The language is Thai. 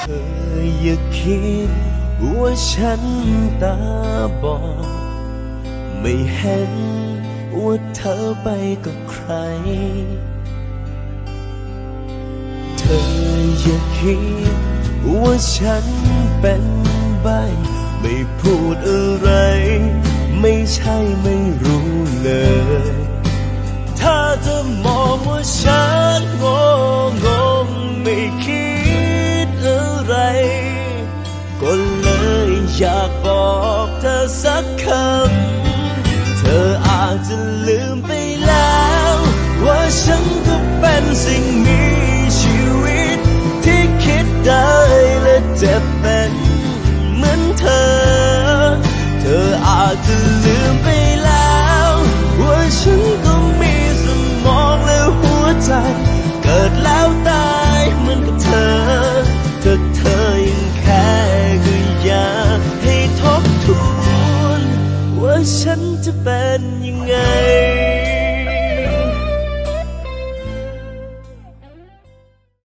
ธออย่าคิดว่าฉันตาบอดไม่เห็นว่าเธอไปกับใคร เธออย่าคิดว่าฉันเป็นใบไม่พูดอะไร ไม่ใช่ไม่รู้เลย ถ้าเธอมองว่าฉันโง่ อยากบอกเธอสักคำ เธออาจจะลืมไปแล้ว ว่าฉันก็เป็นสิ่งมีชีวิต ที่คิดได้และเจ็บเป็นเหมือนเธอ เธออาจจะลืมไปแล้ว ว่าฉันก็มีสมองและหัวใจ เกิดแล้วต ฉันจะเป็นยังไง